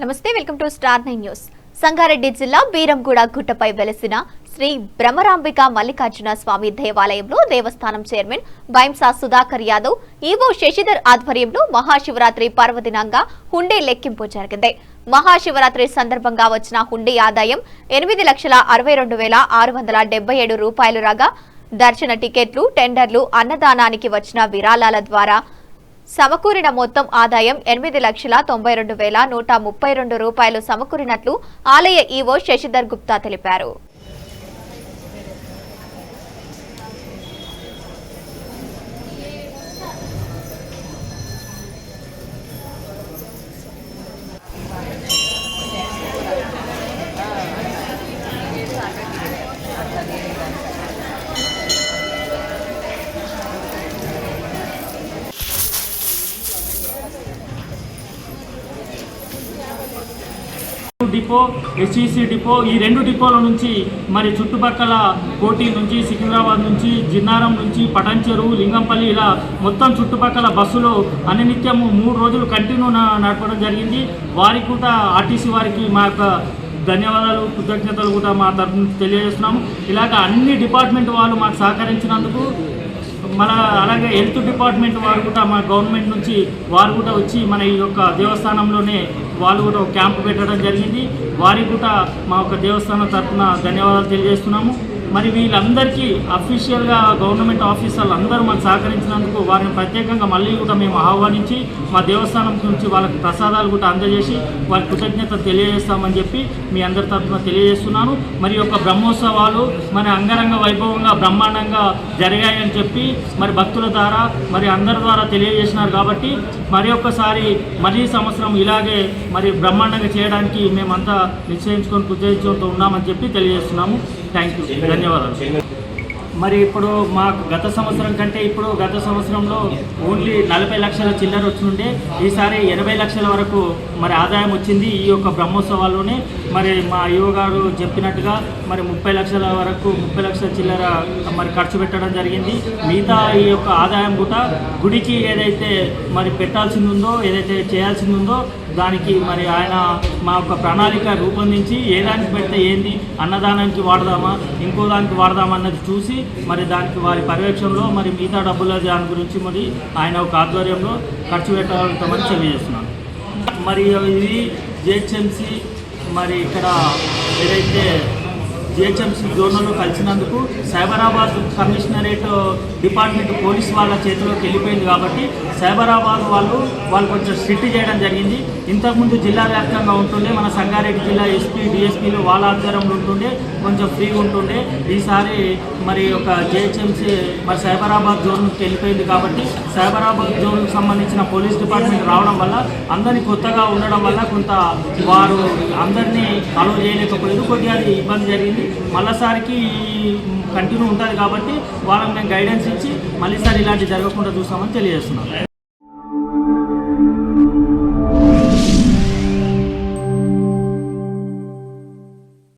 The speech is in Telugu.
నమస్తే welcome to star nine news. Sangareddy జిల్లా బీరంగూడ గుట్టపై వెలసిన శ్రీ భ్రమరాంబిక మల్లికార్జున స్వామి దేవాలయంలో దేవస్థానం చైర్మన్ బైంసా సుధాకర్ యాదవ్ ఈవో శశిధర్ ఆధ్వర్యంలో మహాశివరాత్రి పర్వదినంగా హుండీ లెక్కింపు జరిగింది. మహాశివరాత్రి సందర్భంగా వచ్చిన హుండీ ఆదాయం ఎనిమిది లక్షల అరవై రెండు వేల ఆరు వందల డెబ్బై ఏడు రూపాయలు రాగా దర్శన టికెట్లు టెండర్లు అన్నదానానికి వచ్చిన విరాళాల ద్వారా సమకూరిన మొత్తం ఆదాయం ఎనిమిది లక్షల తొంభై రెండు వేల నూట ముప్పై రెండు రూపాయలు సమకూరినట్లు ఆలయ ఈవో శశిధర్ గుప్తా తెలిపారు. డిపో ఎస్ఈసి డిపో ఈ రెండు డిపోల నుంచి మరి చుట్టుపక్కల కోటి నుంచి సికింద్రాబాద్ నుంచి జిన్నారం నుంచి పటంచెరు లింగంపల్లి ఇలా మొత్తం చుట్టుపక్కల బస్సులు అనినిత్యము మూడు రోజులు కంటిన్యూ నడపడం జరిగింది. వారికి కూడా ఆర్టీసీ వారికి మా యొక్క ధన్యవాదాలు కృతజ్ఞతలు కూడా మా తరఫు నుంచి తెలియజేస్తున్నాము. ఇలాగ అన్ని డిపార్ట్మెంట్ వాళ్ళు మాకు సహకరించినందుకు మన అలాగే హెల్త్ డిపార్ట్మెంట్ వారు కూడా మా గవర్నమెంట్ నుంచి వారు కూడా వచ్చి మన ఈ యొక్క దేవస్థానంలోనే వాళ్ళు కూడా ఒక క్యాంపు పెట్టడం జరిగింది. వారికి కూడా మా యొక్క దేవస్థానం తరఫున ధన్యవాదాలు తెలియజేస్తున్నాము. మరి వీళ్ళందరికీ అఫీషియల్గా గవర్నమెంట్ ఆఫీసర్లు అందరూ మాకు సహకరించినందుకు వారిని ప్రత్యేకంగా మళ్ళీ కూడా మేము ఆహ్వానించి మా దేవస్థానం నుంచి వాళ్ళకి ప్రసాదాలు కూడా అందజేసి వారి కృతజ్ఞత తెలియజేస్తామని చెప్పి మీ అందరి తరఫున తెలియజేస్తున్నాను. మరి యొక్క బ్రహ్మోత్సవాలు మన అంగరంగ వైభవంగా బ్రహ్మాండంగా జరిగాయని చెప్పి మరి భక్తుల ద్వారా మరి అందరి ద్వారా తెలియజేసినారు కాబట్టి మరి ఒక్కసారి మరీ సంవత్సరం ఇలాగే మరి బ్రహ్మాండంగా చేయడానికి మేమంతా నిశ్చయించుకొని కృతజ్ఞతతో ఉన్నామని చెప్పి తెలియజేస్తున్నాము. థ్యాంక్ యూ ధన్యవాదాలు. మరి ఇప్పుడు మాకు గత సంవత్సరం కంటే ఇప్పుడు గత సంవత్సరంలో ఓన్లీ నలభై లక్షల చిల్లర వచ్చిండే ఈసారి ఎనభై లక్షల వరకు మరి ఆదాయం వచ్చింది ఈ యొక్క బ్రహ్మోత్సవాల్లోనే. మరి మా యువ గారు చెప్పినట్టుగా మరి ముప్పై లక్షల వరకు ముప్పై లక్షల చిల్లర మరి ఖర్చు పెట్టడం జరిగింది. మిగతా ఈ యొక్క ఆదాయం కూడా గుడికి ఏదైతే మరి పెట్టాల్సింది ఉందో ఏదైతే చేయాల్సింది ఉందో దానికి మరి ఆయన మా యొక్క ప్రణాళిక రూపొందించి ఏ దానికి పెడితే ఏంది అన్నదానానికి వాడదామా ఇంకో దానికి వాడదామా అన్నది చూసి మరి దానికి వారి పర్యవేక్షణలో మరి మిగతా డబ్బుల దాని గురించి మరి ఆయన ఒక ఆధ్వర్యంలో ఖర్చు పెట్టగలుగుతామని తెలియజేస్తున్నాను. మరి ఇది జిహెచ్ఎంసి మరి ఇక్కడ ఏదైతే జిహెచ్ఎంసీ జోన్లను కలిసినందుకు సైబరాబాద్ కమిషనరేట్ డిపార్ట్మెంట్ పోలీస్ వాళ్ళ చేతిలోకి వెళ్ళిపోయింది కాబట్టి సైబరాబాద్ వాళ్ళు వాళ్ళు కొంచెం స్ట్రిక్ట్ చేయడం జరిగింది. ఇంతకుముందు జిల్లా వ్యాప్తంగా ఉంటుండే మన సంగారెడ్డి జిల్లా ఎస్పీ డిఎస్పీలు వాళ్ళ ఆధ్వర్యంలో ఉంటుండే కొంచెం ఫ్రీగా ఉంటుండే. ఈసారి మరి ఒక జిహెచ్ఎంసీ మరి సైబరాబాద్ జోన్కి వెళ్ళిపోయింది కాబట్టి సైబరాబాద్ జోన్కి సంబంధించిన పోలీస్ డిపార్ట్మెంట్ రావడం వల్ల అందరినీ కొత్తగా ఉండడం వల్ల కొంత వారు అందరినీ అలో చేయలేకపోయింది కొద్దిగా అది ఇబ్బంది జరిగింది. మళ్ళీసారికి కంటిన్యూ ఉంటుంది కాబట్టి వాళ్ళకి మేము గైడెన్స్ ఇచ్చి మళ్ళీసారి ఇలాంటి జరగకుండా చూస్తామని తెలియజేస్తున్నాం.